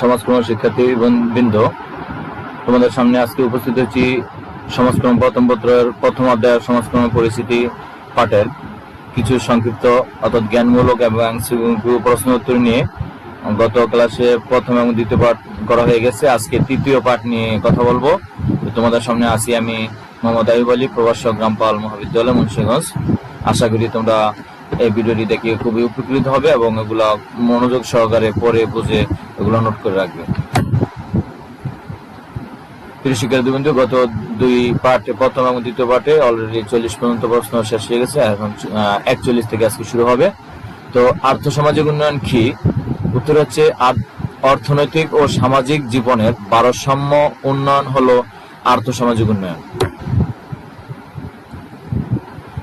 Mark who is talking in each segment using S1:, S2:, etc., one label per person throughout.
S1: সমাজকর্ম শিক্ষার্থী বৃন্দ, তোমাদের সামনে আজকে উপস্থিত হচ্ছি সমাজকর্ম প্রথম পত্রের প্রথম অধ্যায় সমাজকর্ম পরিস্থিতি পাঠের। কিছু সংক্ষিপ্ত অর্থাৎ জ্ঞানমূলক এবং প্রশ্ন উত্তর নিয়ে গত ক্লাসে প্রথম এবং দ্বিতীয় পাঠ করা হয়ে গেছে। আজকে তৃতীয় পাঠ নিয়ে কথা বলব। তোমাদের সামনে আসি আমি মোহাম্মদ আইব আলী প্রবাসক গ্রামপাল মহাবিদ্যালয়, মুন্সিগঞ্জ। আশা করি তোমরা এই ভিডিওটি দেখে খুবই উপকৃত হবে এবং এগুলা মনোযোগ সহকারে পরে বুঝে এগুলো নোট করে রাখবে। প্রিয় শিক্ষার্থী গত দুই পার্টে, প্রথম এবং দ্বিতীয় পার্টে অলরেডি চল্লিশ পর্যন্ত প্রশ্ন শেষ হয়ে গেছে, এখন একচল্লিশ থেকে আজকে শুরু হবে। তো আর্থ সামাজিক উন্নয়ন কি? উত্তর হচ্ছে অর্থনৈতিক ও সামাজিক জীবনের ভারসাম্য উন্নয়ন হলো আর্থ সামাজিক উন্নয়ন।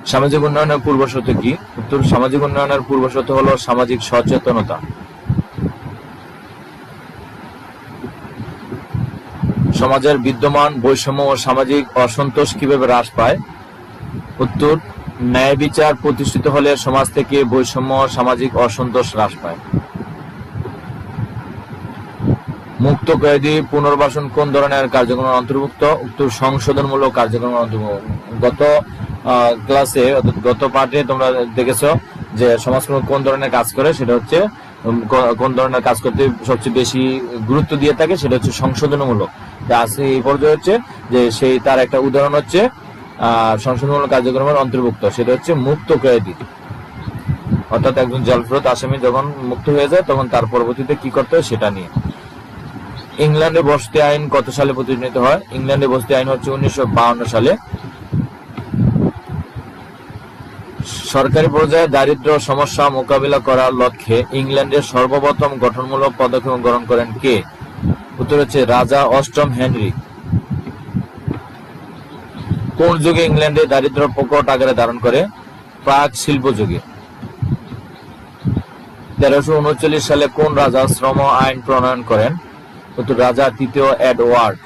S1: সামাজিক উন্নয়নের পূর্বশর্ত কি? উত্তর, সামাজিক উন্নয়নের পূর্বশর্ত হলো সামাজিক সচেতনতা। সমাজের বিদ্যমান বৈষম্য ও সামাজিক অসন্তোষ কীভাবে হ্রাস পায়? উত্তর, ন্যায় বিচার প্রতিষ্ঠিত হলে সমাজ থেকে বৈষম্য ও সামাজিক অসন্তোষ হ্রাস পায়। মুক্ত কয়েদি পুনর্বাসন কোন ধরনের কার্যক্রমের অন্তর্ভুক্ত? উত্তর, সংশোধনমূলক কার্যক্রমের অন্তর্ভুক্ত। গত ক্লাসে গত পাঠে তোমরা দেখেছ যে সমাজকর্ম কোন ধরনের কাজ করে, সেটা হচ্ছে কোন ধরনের কাজ করতে সবচেয়ে বেশি গুরুত্ব দিয়ে থাকে, সেটা হচ্ছে সংশোধনমূলক। আজকে এই পর্যায়ে হচ্ছে যে সেই তার একটা উদাহরণ হচ্ছে সংশোধনমূলক কার্যক্রমের অন্তর্ভুক্ত, সেটা হচ্ছে মুক্ত কয়েদি অর্থাৎ একজন জলফ্রত আসামি যখন মুক্ত হয়ে যায়, তখন তার পরবর্তীতে কি করতে হয় সেটা নিয়ে। ইংল্যান্ডে বসতি আইন কত সালে প্রতিষ্ঠিত হয়? ইংল্যান্ডে বসতি আইন হচ্ছে উনিশশো সালে। সরকারি পর্যায়ে দারিদ্র সমস্যা মোকাবিলা করার লক্ষ্যে ইংল্যান্ডের সর্বপ্রথম গঠনমূলক পদক্ষেপ গ্রহণ করেন কে? উত্তর হচ্ছে রাজা অষ্টম হেনরি। কোন যুগে ইংল্যান্ডে দারিদ্র প্রকট আকারে ধারণ করে? প্রাক শিল্প যুগে। তেরোশো উনচল্লিশ সালে কোন রাজা শ্রম আইন প্রণয়ন করেন? উত্তর, রাজা তৃতীয় এডওয়ার্ড।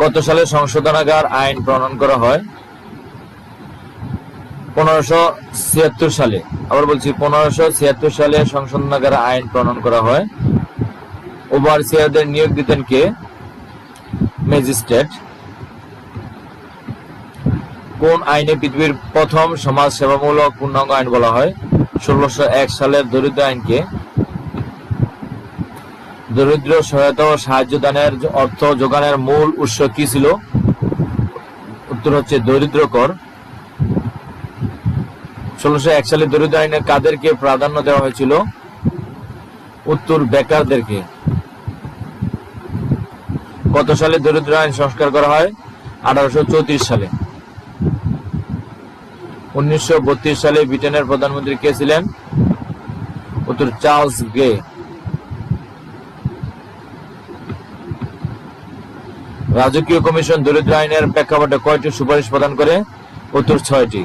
S1: কত সালে সংশোধনাগার আইন প্রণয়ন করা হয়? পনেরোশো ছিয়াত্তর সালে। আবার বলছি, পনেরোশো ছিয়াত্তর সালে সংশোধনাগার আইন প্রণয়ন করা হয়। ওভারসিয়ারদের নিয়োগ দিতেন কে? ম্যাজিস্ট্রেট। কোন আইনে পৃথিবীর প্রথম সমাজ সেবামূলক পূর্ণাঙ্গ আইন বলা হয়? ষোলোশো এক সালের দরিদ্র আইনকে দরিদ্র সহায়তা ও সাহায্য দানের অর্থ যোগানের মূল উৎস কি ছিল? উত্তর হচ্ছে দরিদ্র কর ষোলোশো এক সালে দরিদ্র আইনে কাদেরকে প্রাধান্য দেওয়া হয়েছিল? উত্তর, বেকারদেরকে। কত সালে দরিদ্র আইন সংস্কার করা হয়? আঠারোশো চৌত্রিশ সালে। উনিশশো সালে ব্রিটেনের প্রধানমন্ত্রী কে ছিলেন? উত্তর, চার্লস গে। রাজকীয় কমিশন দরিদ্র আইনের প্রেক্ষাপটে কয়টি সুপারিশ প্রদান করে? উত্তর, ছয়টি।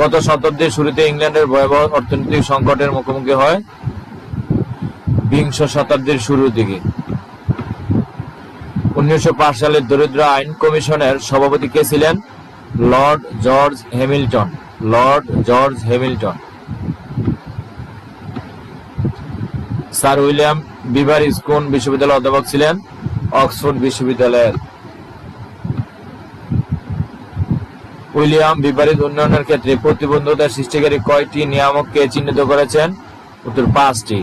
S1: গত শতাব্দীর শুরুতে ইংল্যান্ডের ভয়াবহ অর্থনৈতিক সংকটের মুখোমুখি হয় বিংশ শতাব্দীর শুরুর দিকে। উনিশশো সালে দরিদ্র আইন কমিশনের সভাপতি কে ছিলেন? Lord George Hamilton. Lord George Hamilton. Sir William Beaver কোন বিশ্ববিদ্যালয়ের অধ্যাপক ছিলেন? অক্সফোর্ড বিশ্ববিদ্যালয়ের। উইলিয়াম বিপরীত উন্নয়নের ক্ষেত্রে প্রতিবন্ধকতা সৃষ্টিকারী কয়টি নিয়ামককে চিহ্নিত করেছেন? উত্তর পাঁচটি।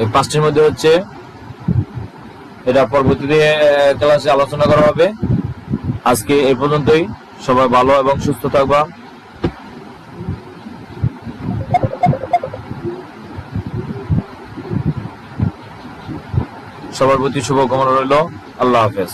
S1: এই পাঁচটির মধ্যে হচ্ছে, এটা পরবর্তীতে ক্লাসে আলোচনা করা হবে। আজকে এই পর্যন্তই। সবাই ভালো এবং সুস্থ থাকবা। সবার প্রতি শুভকামনা রইল। আল্লাহ হাফেজ।